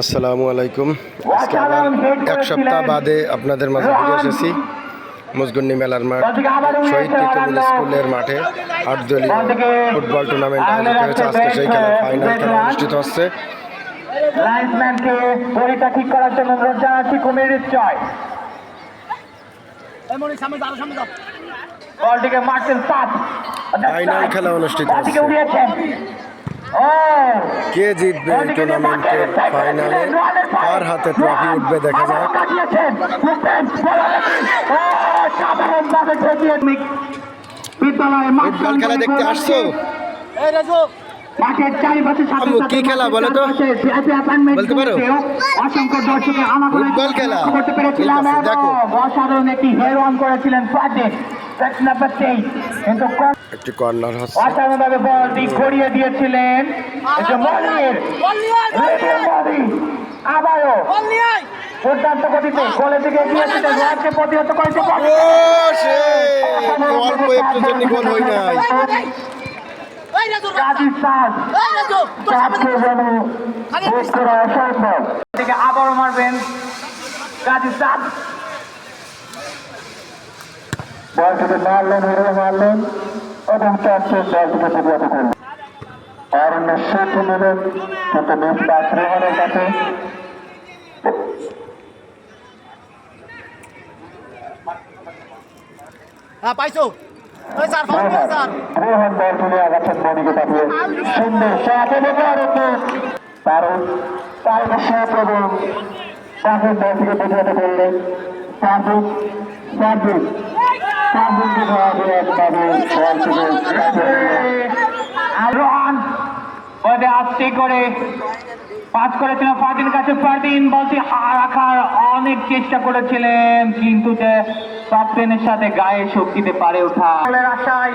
আসসালামু আলাইকুম। আজকে আবার এক সপ্তাহ বাদে আপনাদের মাঝে ফিরে এসেছি। মুজগুন্নি মেলার মাঠ শহীদ তিতুমিল স্কুলের মাঠে আট দলীয় ফুটবল টুর্নামেন্ট আয়োজিত হয়েছে। আজকে সেই খেলা ফাইনাল খেলা অনুষ্ঠিত হচ্ছে। ঠিক করার জন্য অনুরোধ জানাচ্ছি কুমির চয় বলটিকে মারছেন সাত। ফাইনাল খেলা অনুষ্ঠিত হচ্ছে। কে জিতবে এই টুর্নামেন্টের ফাইনালে কার হাতে ট্রফি উঠবে দেখা যাক। ফুটবল খেলা দেখতে আসছো? আম্মু, কি খেলা বলো তো? বলতে পারো? অসংখ্য দর্শকের আনাগোনা ফুটবল খেলা? করতে পেরেছিলাম ঠিক দেখো। অসাধারণ একটি হেড অন করেছিলেন কিন্তু একটি কর্নার হচ্ছে অসাধারণভাবে বলটি ঘুরিয়ে দিয়েছিলেন। আবারও। দুর্দান্ত গতিতে গোলের দিকে এগিয়েছিলেন রোহানকে প্রতিহত করেছে ও অল্প একটু জন্য গোল হয় নাই। আবারও মারবেন কাজী সাজ বলটিকে মারলেন হেরে মারলেন এবং চারটে বলটিকে প্রতিহত করলেন। অরণ্য সেতু নেবেন কিন্তু মিসবাস রোহনের কাছে। হ্যাঁ পাইছো। রোহন বল তুলে আগাচ্ছেন মনিকে পাঠিয়ে। সুন্দর সাথে ব্যবহার হতো কারণ তার সে প্রবণ তাদের বল থেকে প্রতিহত করলেন। সার্বিক সার্বিক রোহান ওদের আস্তে করে পাস করেছিলেন ফার্দিন কাছে ফার্দিন বলটি রাখার অনেক চেষ্টা করেছিলেন কিন্তু যে ক্যাপ্টেনের সাথে গায়ে শক্তিতে পারে ওঠা আশায়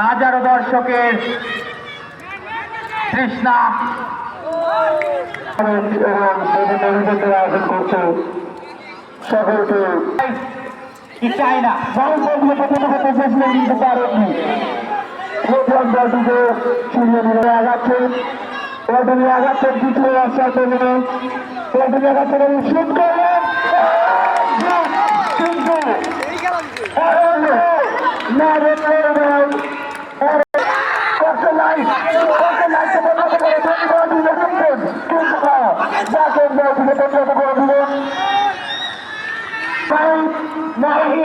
হাজারো দর্শকের তৃষ্ণা সকলকে চাই না বরং চেয়েছিলেন কিন্তু পারেননি প্রথম বলটিকে সূর্য নিয়ে আগাচ্ছে। বলটি নিয়ে আগাচ্ছে দ্বিতীয় করলেন বলটি নিয়ে আগাচ্ছে শুট করলেন কিন্তু না রেড কত লাইট কত লাইট বন্ধ করে বলটি রেখেছেন কিন্তু যাকে বলটিকে বন্ধ করে দিলেন কারণ নাহিদ বলকে করছে রক্তের আবারও চাচ্ছেনের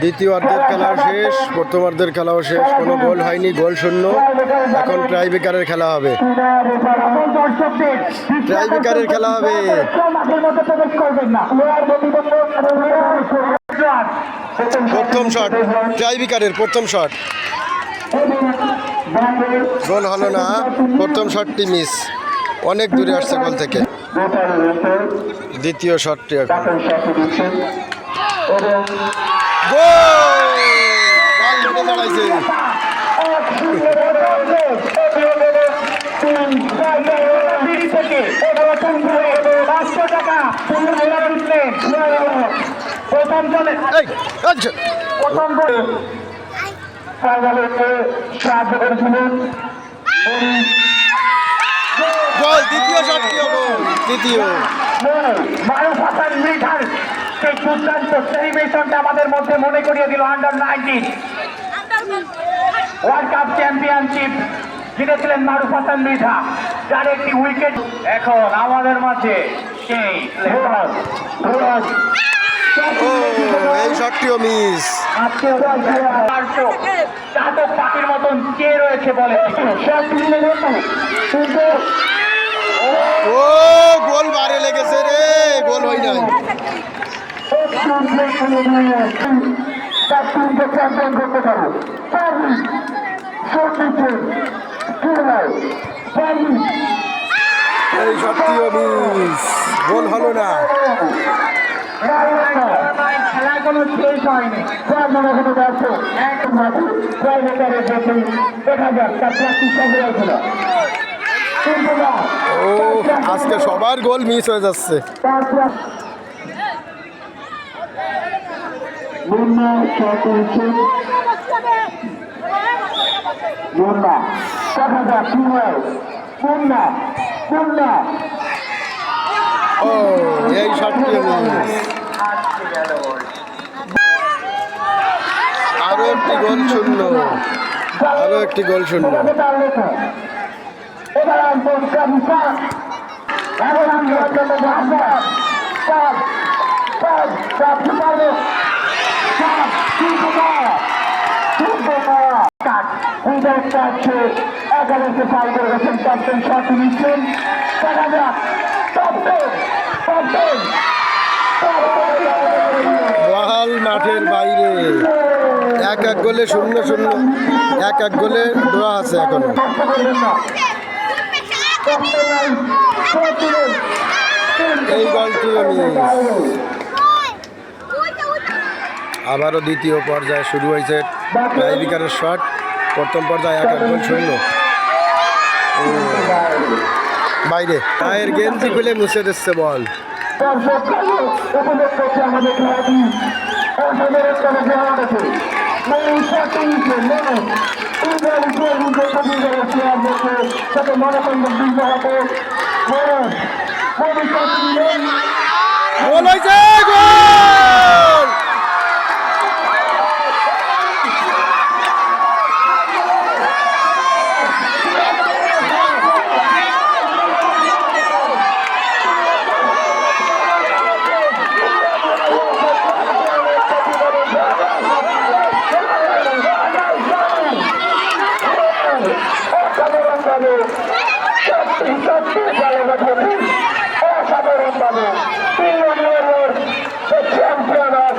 দ্বিতীয় অর্ধের খেলা শেষ প্রথম অর্ধের খেলাও শেষ, কোনো গোল হয়নি, গোল শূন্য। এখন ট্রাই বেকারের খেলা হবে। ট্রাইবেকারের খেলা হবে। প্রথম শট ট্রাই বেকারের প্রথম শট গোল হলো না, প্রথম শটটি মিস অনেক দূরে আসছে গোল থেকে। দ্বিতীয় শটটি এখন। দাঁড়াইছে প্রথম আচ্ছা প্রথম বলে ফাইনালে সাহায্য করেছিলেন দ্বিতীয়। শটটিও গোল দ্বিতীয় মারুফ হাসান মৃধার সেই দুর্দান্ত সেলিব্রেশনটা আমাদের মধ্যে মনে করিয়ে দিল under nineteen world cup championship জিতেছিলেন মারুফ হাসান মৃধা যার একটি উইকেট এখন আমাদের মাঝে সেই ও এই শটটিও মিস আজকে চাতক পাখির মতন কে রয়েছে বলে? ও, গোল বারে লেগেছে রে, গোল হয় নাই। এই সত্যিও মিস গোল হলো না। খেলা কোনো শেষ হয়নি মনে হতে যাচ্ছে এক মাঠে দেখা যাক তার কিন্তু না ও, আজকে সবার গোল মিস হয়ে যাচ্ছে। ও, এই আরও একটি গোল শূন্য। আরও একটি গোল শূন্য। এবার আন্তর কাবিসান এবার আমরা জন্য জাহাজ সাত সাত সাত পারবে সাত তিনশো টাকা তিনশো টাকা কাট এইটা একটা আছে এগারোশো সাল করে গেছেন ক্যাপ্টেন শট নিচ্ছেন দেখা যাক ক্যাপ্টেন ক্যাপ্টেন বহাল মাঠের বাইরে। এক এক গোলে শূন্য শূন্য। এক এক গোলে ডোয়া আছে এখনও কষ্ট করবেন না ক্যাপ্টেন নাই ক্যাপ্টেন এই গোলটিও মিস আবারও দ্বিতীয় পর্যায়ে শুরু হয়েছে টাইবিকারের শট। প্রথম পর্যায়ে এক এক গোল শূন্য বাইরে। পায়ের গেঞ্জি খুলে মুছে দিচ্ছে বল। আমাদের। আমাদেরকে সাথে মনোকন্দ বৃদ্ধ হবে মানুষ ভবিষ্যৎ দিলেন গোল হয়েছে গোল অসাধারণ ভাবে সত্যি সত্যি জায়গা থেকে অসাধারণ ভাবে চ্যাম্পিয়ন অফ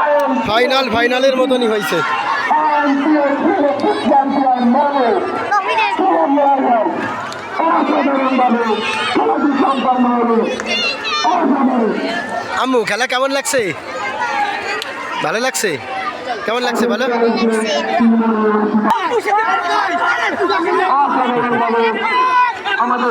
আয়ন ফাইনাল ফাইনালের মতনই হয়েছে। আম্মু খেলা কেমন লাগছে? ভালো লাগছে? কেমন লাগছে ভালো আমাদের